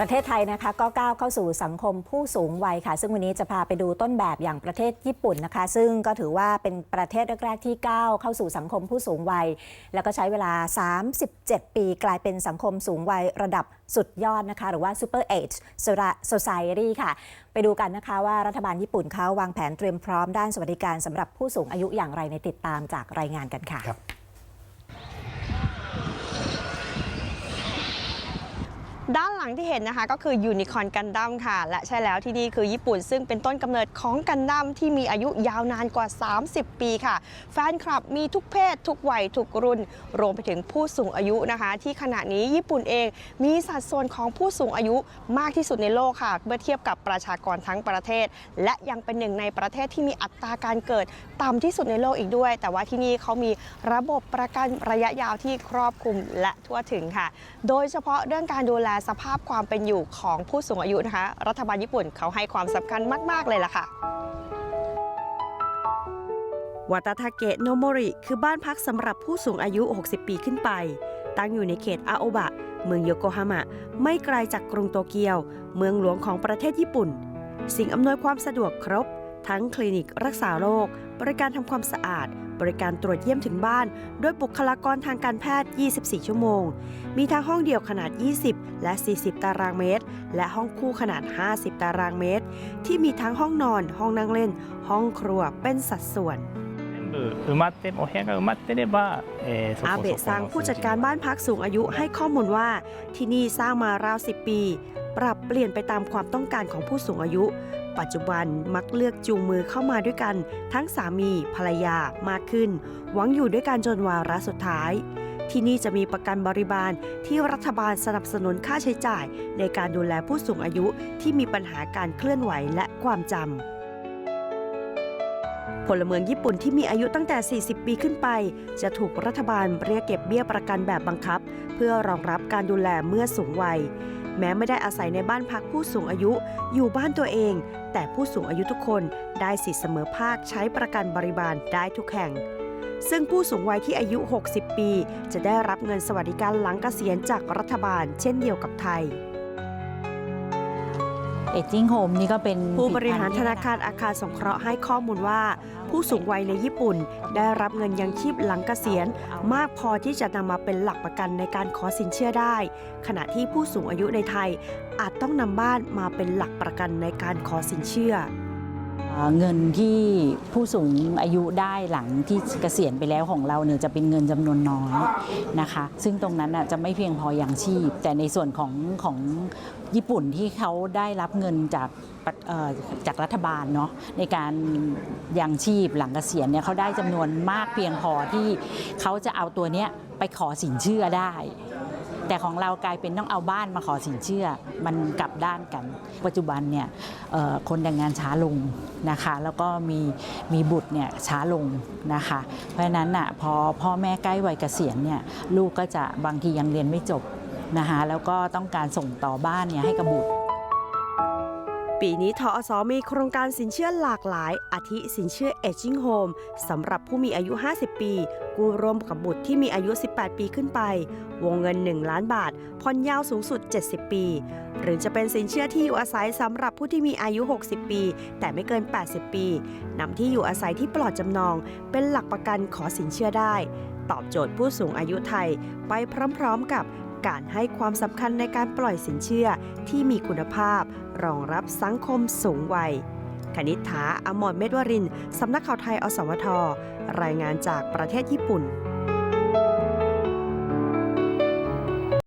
ประเทศไทยนะคะก็ก้าวเข้าสู่สังคมผู้สูงวัยค่ะ ซึ่งวันนี้จะพาไปดูต้นแบบอย่างประเทศญี่ปุ่นนะคะ ซึ่งก็ถือว่าเป็นประเทศแรกๆที่ก้าวเข้าสู่สังคมผู้สูงวัย แล้วก็ใช้เวลา 37 ปีกลายเป็นสังคมสูงวัยระดับสุดยอดนะคะ หรือว่า Super Age Society ค่ะ ไปดูกันนะคะว่ารัฐบาลญี่ปุ่นเขาวางแผนเตรียมพร้อมด้านสวัสดิการสำหรับผู้สูงอายุอย่างไรในติดตามจากรายงานกันค่ะ ครับ ด้านหลังที่เห็นนะคะก็คือยูนิคอ n กันดั้มค่ะ และใช่แล้วที่นี่คือญี่ปุ่นซึ่งเป็นต้นกำเนิดของกันดั้มที่มีอายุยาวนานกว่า 30 ปีค่ะ แฟนคลับมีทุกเพศ ทุกวัย ทุกรุ่น รวมไปถึงผู้สูงอายุนะคะ ที่ขณะนี้ญี่ปุ่นเองมีสัดส่วนของผู้สูงอายุมากที่สุดในโลกค่ะ เมื่อเทียบกับประชากรทั้งประเทศ และยังเป็นหนึ่งในประเทศที่มีอัตราการเกิดต่ำที่สุดในโลกอีกด้วย แต่ว่าที่นี่เขามีระบบประกันระยะยาวที่ครอบคลุมและทั่วถึงค่ะ โดยเฉพาะเรื่องการดูแลสภาพความเป็นอยู่ของผู้สูงอายุนะคะ รัฐบาลญี่ปุ่นเขาให้ความสำคัญมาก ๆ เลยล่ะค่ะวัตาทาเกะโนโมริคือบ้านพักสำหรับผู้สูงอายุ 60 ปีขึ้นไป ตั้งอยู่ในเขตอาโอบะ เมืองโยโกฮาม่าไม่ไกลจากกรุงโตเกียว เมืองหลวงของประเทศญี่ปุ่น สิ่งอำนวยความสะดวกครบ ทั้งคลินิกรักษาโรค บริการทำความสะอาด บริการตรวจเยี่ยมถึงบ้าน โดยบุคลากรทางการแพทย์ 24 ชั่วโมง มีทั้งห้องเดี่ยวขนาด 20 และ 40 ตารางเมตร และห้องคู่ขนาด 50 ตารางเมตร ที่มีทั้งห้องนอน ห้องนั่งเล่น ห้องครัวเป็นสัดส่วนอาเบะซังผู้จัดการบ้านพักสูงอายุให้ข้อมูลว่า ที่นี่สร้างมาราว 10 ปี ปรับเปลี่ยนไปตามความต้องการของผู้สูงอายุ ปัจจุบันมักเลือกจูงมือเข้ามาด้วยกัน ทั้งสามีภรรยามากขึ้น หวังอยู่ด้วยกันจนวาระสุดท้าย ที่นี่จะมีประกันบริบาลที่รัฐบาลสนับสนุนค่าใช้จ่าย ในการดูแลผู้สูงอายุที่มีปัญหาการเคลื่อนไหวและความจำพลเมืองญี่ปุ่นที่มีอายุตั้งแต่ 40 ปีขึ้นไป จะถูกรัฐบาลเรียกเก็บเบี้ยประกันแบบบังคับ เพื่อรองรับการดูแลเมื่อสูงวัย แม้ไม่ได้อาศัยในบ้านพักผู้สูงอายุ อยู่บ้านตัวเอง แต่ผู้สูงอายุทุกคนได้สิทธิเสมอภาคใช้ประกันบริบาลได้ทุกแห่ง ซึ่งผู้สูงวัยที่อายุ 60 ปี จะได้รับเงินสวัสดิการหลังเกษียณจากรัฐบาล เช่นเดียวกับไทย เอจิ้งโฮมนี่ก็เป็นผู้บริหารธนาคารอาคารสงเคราะห์ให้ข้อมูลว่า ผู้สูงวัยในญี่ปุ่น ได้รับเงินยังชีพหลังเกษียณ มากพอที่จะนำมาเป็นหลักประกันในการขอสินเชื่อได้ ขณะที่ผู้สูงอายุในไทย อาจต้องนำบ้านมาเป็นหลักประกันในการขอสินเชื่อ เงินที่ผู้สูงอายุได้หลังที่เกษียณไปแล้วของเราเนี่ยจะเป็นเงินจำนวนน้อยนะคะ ซึ่งตรงนั้นน่ะจะไม่เพียงพออย่างชีพ แต่ในส่วนของของญี่ปุ่นที่เขาได้รับเงินจากจากรัฐบาลเนาะในการยังชีพหลังเกษียณเนี่ยเขาได้จำนวนมากเพียงพอที่เขาจะเอาตัวเนี้ยไปขอสินเชื่อได้แต่ของเรากลายเป็นต้องเอาบ้านมาขอสินเชื่อ มันกลับด้านกัน ปัจจุบันเนี่ย คนแต่งงานช้าลงนะคะแล้วก็มีมีบุตรเนี่ยช้าลงนะคะ เพราะฉะนั้นน่ะพอพ่อแม่ใกล้วัยเกษียณเนี่ยลูกก็จะบางทียังเรียนไม่จบนะคะแล้วก็ต้องการส่งต่อบ้านเนี่ยให้กับบุตร ปีนี้ทอสมีโครงการสินเชื่อหลากหลาย อาทิสินเชื่อ Aging Home สำหรับผู้มีอายุ 50 ปี กู้ร่วมกับบุตรที่มีอายุ 18 ปีขึ้นไป วงเงิน 1 ล้านบาทผ่อนยาวสูงสุด 70 ปี หรือจะเป็นสินเชื่อที่อยู่อาศัยสำหรับผู้ที่มีอายุ 60 ปี แต่ไม่เกิน 80 ปีนำที่อยู่อาศัยที่ปลอดจำนอง เป็นหลักประกันขอสินเชื่อได้ ตอบโจทย์ผู้สูงอายุไทยไปพร้อมๆกับ การให้ความสำคัญในการปล่อยสินเชื่อที่มีคุณภาพ รองรับสังคมสูงวัยคณิษฐาอมรเมธวริน สำนักข่าวไทยอสมท รายงานจากประเทศญี่ปุ่น